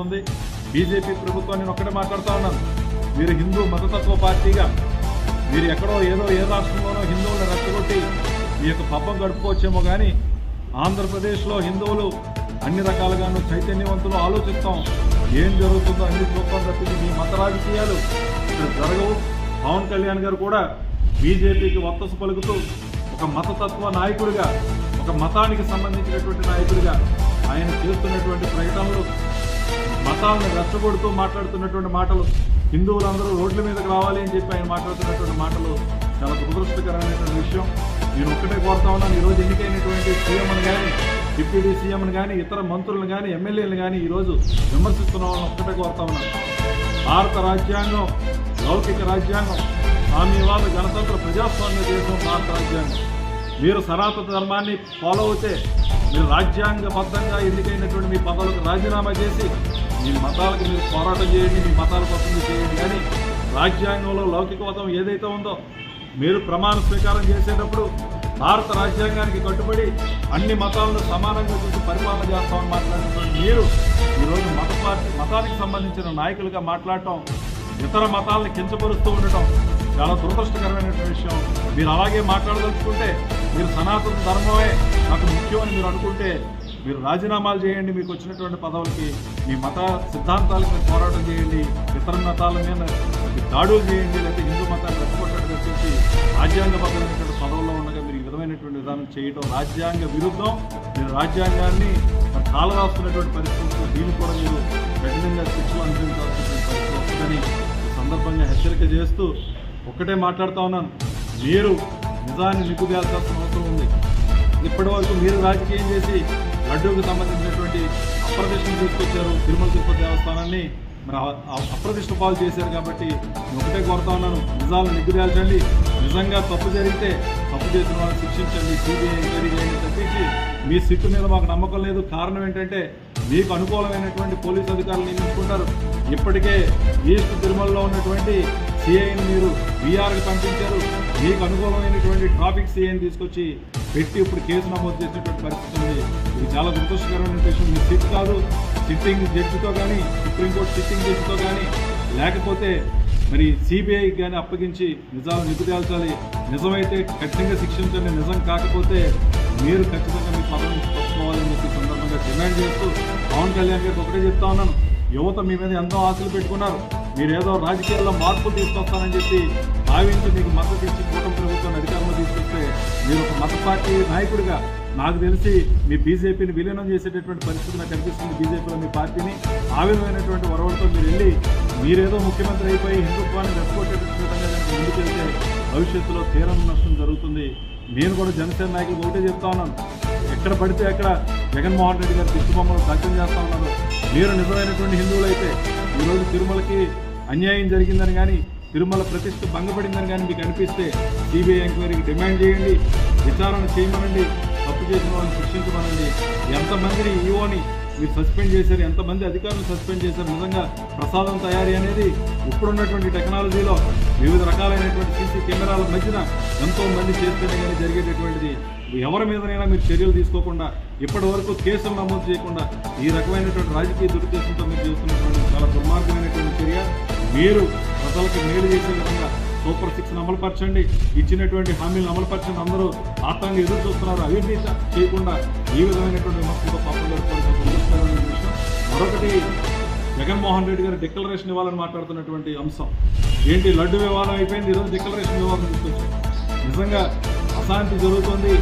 ఉంది బీజేపీ ప్రభుత్వం నేను ఒక్కటే ఉన్నాను. మీరు హిందూ మతతత్వ పార్టీగా మీరు ఎక్కడో ఏదో ఏ రాష్ట్రంలోనో హిందువులను రెచ్చగొట్టి మీ యొక్క పబ్బం గడుపుకోవచ్చేమో కానీ ఆంధ్రప్రదేశ్లో హిందువులు అన్ని రకాలుగాను చైతన్యవంతులు ఆలోచిస్తాం. ఏం జరుగుతుందో అన్ని చూపం తప్పింది మీ మత రాజకీయాలు ఇక్కడ జరగవు. పవన్ కళ్యాణ్ గారు కూడా బీజేపీకి వత్తసు పలుకుతూ ఒక మతతత్వ నాయకుడిగా ఒక మతానికి సంబంధించినటువంటి నాయకుడిగా ఆయన చేస్తున్నటువంటి ప్రకటనలు మతాలను రెచ్చగొడుతూ మాట్లాడుతున్నటువంటి మాటలు హిందువులందరూ రోడ్ల మీదకి రావాలి అని చెప్పి ఆయన మాట్లాడుతున్నటువంటి మాటలు చాలా దురదృష్టకరమైనటువంటి విషయం. నేను ఒక్కటే కోరుతా ఉన్నాను ఈరోజు ఎన్నికైనటువంటి సీఎంను కానీ డిప్యూటీ సీఎంను కానీ ఇతర మంత్రులను కానీ ఎమ్మెల్యేలను కానీ ఈరోజు విమర్శిస్తున్న వాళ్ళని ఒక్కటే కోరుతా ఉన్నాను. భారత రాజ్యాంగం లౌకిక రాజ్యాంగం సామ్యవాద గణతంత్ర ప్రజాస్వామ్య దేశం భారత రాజ్యాంగం. మీరు సనాతన ధర్మాన్ని ఫాలో అవుతే మీరు రాజ్యాంగబద్ధంగా ఎన్నికైనటువంటి మీ పదవులకు రాజీనామా చేసి మీ మతాలకు మీరు పోరాటం చేయండి మీ మతాల కోసం చేయండి. కానీ రాజ్యాంగంలో లౌకికవాదం ఏదైతే ఉందో మీరు ప్రమాణ స్వీకారం చేసేటప్పుడు భారత రాజ్యాంగానికి కట్టుబడి అన్ని మతాలను సమానంగా చూసి పరిపాలన చేస్తామని మాట్లాడినటువంటి మీరు ఈరోజు మత పార్టీ మతానికి సంబంధించిన నాయకులుగా మాట్లాడటం ఇతర మతాలను కించపరుస్తూ ఉండటం చాలా దురదృష్టకరమైనటువంటి విషయం. మీరు అలాగే మాట్లాడదలుచుకుంటే మీరు సనాతన ధర్మమే నాకు ముఖ్యమని మీరు అనుకుంటే మీరు రాజీనామాలు చేయండి మీకు వచ్చినటువంటి పదవులకి మీ మత సిద్ధాంతాలకు మీరు పోరాటం చేయండి ఇతర మతాల మీద దాడులు చేయండి లేకపోతే హిందూ మతాన్ని రెచ్చగొట్టడం తప్పించి రాజ్యాంగబద్ధమైనటువంటి పదవుల్లో ఉండగా మీరు ఈ విధమైనటువంటి విధానం చేయడం రాజ్యాంగ విరుద్ధం. మీరు రాజ్యాంగాన్ని మరి కాలరాస్తున్నటువంటి పరిస్థితుల్లో దీన్ని కూడా మీరు కఠినంగా శిక్షలు అనుభవించాల్సినటువంటి పరిస్థితి వస్తుందని సందర్భంగా హెచ్చరిక చేస్తూ ఒక్కటే మాట్లాడుతూ ఉన్నాను. మీరు నిజాన్ని నిగ్గుదేల్చాల్సిన అవసరం ఉంది. ఇప్పటి వరకు మీరు రాజకీయం చేసి లడ్డూకు సంబంధించినటువంటి అప్రదిష్టం తీసుకొచ్చారు. తిరుమల తిరుపతి దేవస్థానాన్ని మరి అ- అప్రదిష్ట పాలు చేశారు కాబట్టి ఒకటే కోరుతా ఉన్నాను. నిజాలను నిగ్గుదేల్చండి నిజంగా తప్పు జరిగితే తప్పు చేసిన వాళ్ళని శిక్షించండి. సిబిఐ ఎంక్వైరీ చేయండి తప్పించి మీ సిట్టు మీద మాకు నమ్మకం లేదు. కారణం ఏంటంటే మీకు అనుకూలమైనటువంటి పోలీస్ అధికారులు నియమించుకుంటారు. ఇప్పటికే ఈస్ట్ తిరుమలలో ఉన్నటువంటి సిఐని మీరు బీఆర్కి పంపించారు. మీకు అనుకూలమైనటువంటి ట్రాఫిక్ సిఐని తీసుకొచ్చి పెట్టి ఇప్పుడు కేసు నమోదు చేసినటువంటి పరిస్థితి ఉంది. ఇది చాలా దురదృష్టకరమైన విషయం. మీ సిట్ కాదు సిట్టింగ్ జడ్జితో కానీ సుప్రీంకోర్టు సిట్టింగ్ జడ్జితో కానీ లేకపోతే మరి సిబిఐకి కానీ అప్పగించి నిజాలు నిగుదేల్చాలి నిజమైతే ఖచ్చితంగా శిక్షించండి నిజం కాకపోతే మీరు ఖచ్చితంగా మీ పదవి తప్పుకోవాలని చెప్పి సందర్భంగా డిమాండ్ చేస్తూ పవన్ కళ్యాణ్ గారికి ఒకటే చెప్తా ఉన్నాను. యువత మీ మీద ఎంతో ఆశలు పెట్టుకున్నారు. మీరు ఏదో రాజకీయాల్లో మార్పులు తీసుకొస్తానని చెప్పి భావించి మీకు మద్దతు ఇచ్చి కూటమి ప్రభుత్వాన్ని అధికారంలో తీసుకొస్తే మీరు ఒక మత పార్టీ నాయకుడిగా నాకు తెలిసి మీ బీజేపీని విలీనం చేసేటటువంటి పరిస్థితి నాకు కనిపిస్తుంది బీజేపీలో మీ పార్టీని ఆ వరవలతో మీరు వెళ్ళి మీరేదో ముఖ్యమంత్రి అయిపోయి హిందుత్వాన్ని రెచ్చగొట్టేటటువంటి విధంగా ముందుకెళ్తే భవిష్యత్తులో తీరం నష్టం జరుగుతుంది. నేను కూడా జనసేన నాయకులు ఒకటే చెప్తా ఉన్నాను. ఎక్కడ పడితే అక్కడ జగన్మోహన్ రెడ్డి గారు దిష్టిబొమ్మలు దగ్ధం చేస్తా ఉన్నారు. మీరు నిజమైనటువంటి హిందువులు అయితే ఈరోజు తిరుమలకి అన్యాయం జరిగిందని కానీ తిరుమల ప్రతిష్ట భంగపడిందని కానీ మీకు అనిపిస్తే సిబిఐ ఎంక్వైరీకి డిమాండ్ చేయండి విచారణ చేయమనండి తప్పు చేసిన వాళ్ళని శిక్షించమనండి. ఎంతమందిని ఈఓని మీరు సస్పెండ్ చేశారు ఎంతమంది అధికారులు సస్పెండ్ చేశారు నిజంగా ప్రసాదం తయారీ అనేది ఇప్పుడున్నటువంటి టెక్నాలజీలో వివిధ రకాలైనటువంటి సీసీ కెమెరాల మధ్యన ఎంతో మంది చేస్తేనే కానీ జరిగేటటువంటిది. ఎవరి మీదనైనా మీరు చర్యలు తీసుకోకుండా ఇప్పటి వరకు కేసులు నమోదు చేయకుండా ఈ రకమైనటువంటి రాజకీయ దురుద్దేశంతో మీరు చేస్తున్నటువంటి చాలా దుర్మార్గమైనటువంటి చర్య. మీరు ప్రజలకు మేలు చేసే విధంగా సూపర్ సిక్స్ అమలుపరచండి. ఇచ్చినటువంటి హామీలను అమలుపరచండి. అందరూ ఆత్మంగా ఎదురు చూస్తున్నారు. అవినీతి చేయకుండా ఈ విధమైనటువంటి విమర్శలతో పాపం జరుపుకోవడం మరొకటి జగన్మోహన్ రెడ్డి గారు డిక్లరేషన్ ఇవ్వాలని మాట్లాడుతున్నటువంటి అంశం. ఏంటి? లడ్డు వివాదం అయిపోయింది. ఈరోజు డిక్లరేషన్ ఇవ్వాలని తీసుకొచ్చారు నిజంగా అశాంతి జరుగుతుంది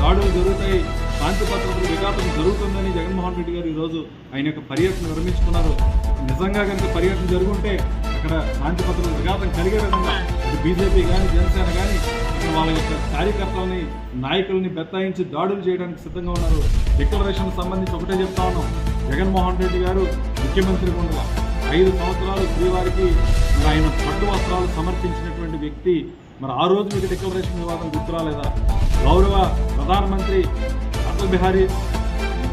దాడులు జరుగుతాయి శాంతి భద్రతలు విఘాతం జరుగుతుందని జగన్మోహన్ రెడ్డి గారు ఈరోజు ఆయన యొక్క పర్యటన విరమించుకున్నారు. నిజంగా కనుక పర్యటన జరుగుంటే అక్కడ శాంతి భద్రతలు విఘాతం కలిగే విధంగా బీజేపీ కానీ జనసేన కానీ అక్కడ వాళ్ళ యొక్క కార్యకర్తలని నాయకుల్ని బెత్తాయించి దాడులు చేయడానికి సిద్ధంగా ఉన్నారు. డిక్లరేషన్ సంబంధించి ఒకటే చెప్తా ఉన్నాం. జగన్మోహన్ రెడ్డి గారు ముఖ్యమంత్రి ఉండగా ఐదు సంవత్సరాలు శ్రీవారికి మరి ఆయన పట్టు వస్త్రాలు సమర్పించినటువంటి వ్యక్తి మరి ఆ రోజు మీకు డిక్లరేషన్ వివాదం గుర్తురాలేదా గౌరవ ప్రధానమంత్రి అటల్ బిహారీ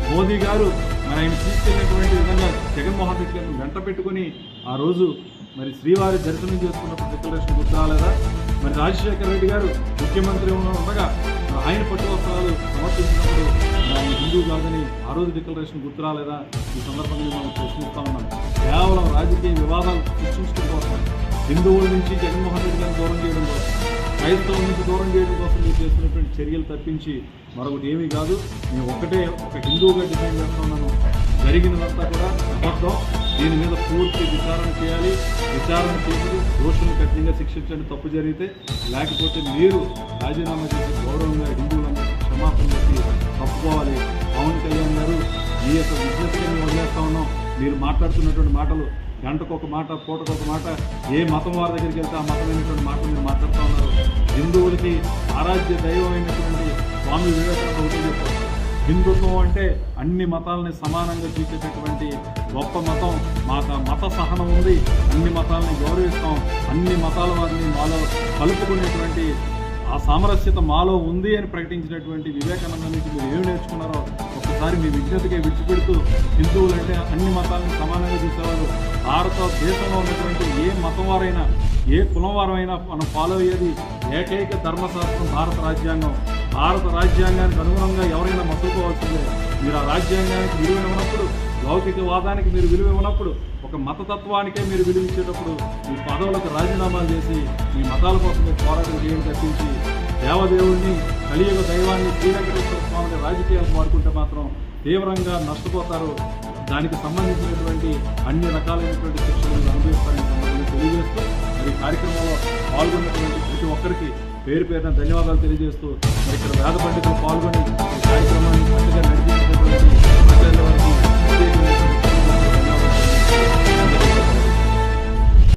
మోదీ గారు మరి ఆయన తీసుకెళ్ళినటువంటి విధంగా జగన్మోహన్ రెడ్డి గారిని వెంట పెట్టుకుని ఆ రోజు మరి శ్రీవారి దర్శనం చేసుకున్నప్పుడు డిక్లరేషన్ గుర్తురాలేదా మరి రాజశేఖర రెడ్డి గారు ముఖ్యమంత్రి ఉండగా ఆయన పట్టు వస్త్రాలు సమర్పించినప్పుడు దాన్ని హిందూ కాదని ఆ రోజు డిక్లరేషన్ గుర్తురాలేదా ఈ సందర్భంగా మనం ప్రశ్నిస్తా ఉన్నాం. కేవలం రాజకీయ వివాదాలు సృష్టించడం కోసం హిందువుల నుంచి జగన్మోహన్ రెడ్డి గారిని దూరం చేయడం కోసం క్రైస్తవుల నుంచి దూరం చేయడం కోసం మీరు చేస్తున్నటువంటి చర్యలు తప్పించి మరొకటి ఏమీ కాదు. నేను ఒకటే ఒక హిందువుగా డిఫైన్ చేస్తున్నాను. జరిగినదంతా కూడా అబద్ధం. దీని మీద పూర్తి విచారణ చేయాలి. విచారణ చేసి దోషులను కఠినంగా శిక్షించండి. తప్పు జరిగితే లేకపోతే మీరు రాజీనామా చేసి గౌరవంగా హిందువులను క్షమాపణ చెప్పి తప్పుకోవాలి. పవన్ కళ్యాణ్ గారు మీ యొక్క విజ్ఞప్తిని వదిలేస్తా ఉన్నాం. మీరు మాట్లాడుతున్నటువంటి మాటలు గంటకు ఒక మాట పూటకు ఒక మాట ఏ మతం వారి దగ్గరికి వెళ్తే ఆ మతమైనటువంటి మాటలు మీరు మాట్లాడుతూ ఉన్నారు. హిందువులకి ఆరాధ్య దైవమైనటువంటి స్వామి వివేకానంద ఒకటి చెప్పారు. హిందుత్వం అంటే అన్ని మతాలని సమానంగా చూసేటటువంటి గొప్ప మతం. మాకు మత సహనం ఉంది. అన్ని మతాలని గౌరవిస్తాం. అన్ని మతాల వారిని మాలో కలుపుకునేటువంటి ఆ సామరస్యత మాలో ఉంది అని ప్రకటించినటువంటి వివేకానంద నుంచి మీరు ఏమి నేర్చుకున్నారో ఒకసారి మీ విజ్ఞతకే విడిచిపెడుతూ హిందువులంటే అన్ని మతాలను సమానంగా చూసేవారు. భారతదేశంలో ఉన్నటువంటి ఏ మతం వారైనా ఏ కులం వారమైనా మనం ఫాలో అయ్యేది ఏకైక ధర్మశాస్త్రం భారత రాజ్యాంగం. భారత రాజ్యాంగానికి అనుగుణంగా ఎవరైనా మసలుకోవాల్సిందే మీరు ఆ రాజ్యాంగానికి విలువ ఇవ్వనప్పుడు లౌకికవాదానికి మీరు విలువ ఇవ్వనప్పుడు ఒక మతతత్వానికే మీరు విలువ ఇచ్చేటప్పుడు మీ పదవులకు రాజీనామాలు చేసి మీ మతాల కోసం పోరాటం చేయడం తప్పించి దేవదేవుడిని కలియుగ దైవాన్ని శ్రీవెంకటేశ్వర స్వామిని రాజకీయాలకు వాడుకుంటే మాత్రం తీవ్రంగా నష్టపోతారు. దానికి సంబంధించినటువంటి అన్ని రకాలైనటువంటి శిక్షలు అనుభవిస్తారని తెలియజేస్తూ మరి ఈ కార్యక్రమంలో పాల్గొన్నటువంటి ప్రతి ఒక్కరికి పేరు పేరున ధన్యవాదాలు తెలియజేస్తూ మరి ఇక్కడ వేద పండితులు పాల్గొని ఈ కార్యక్రమాన్ని చక్కగా నడిపించినటువంటి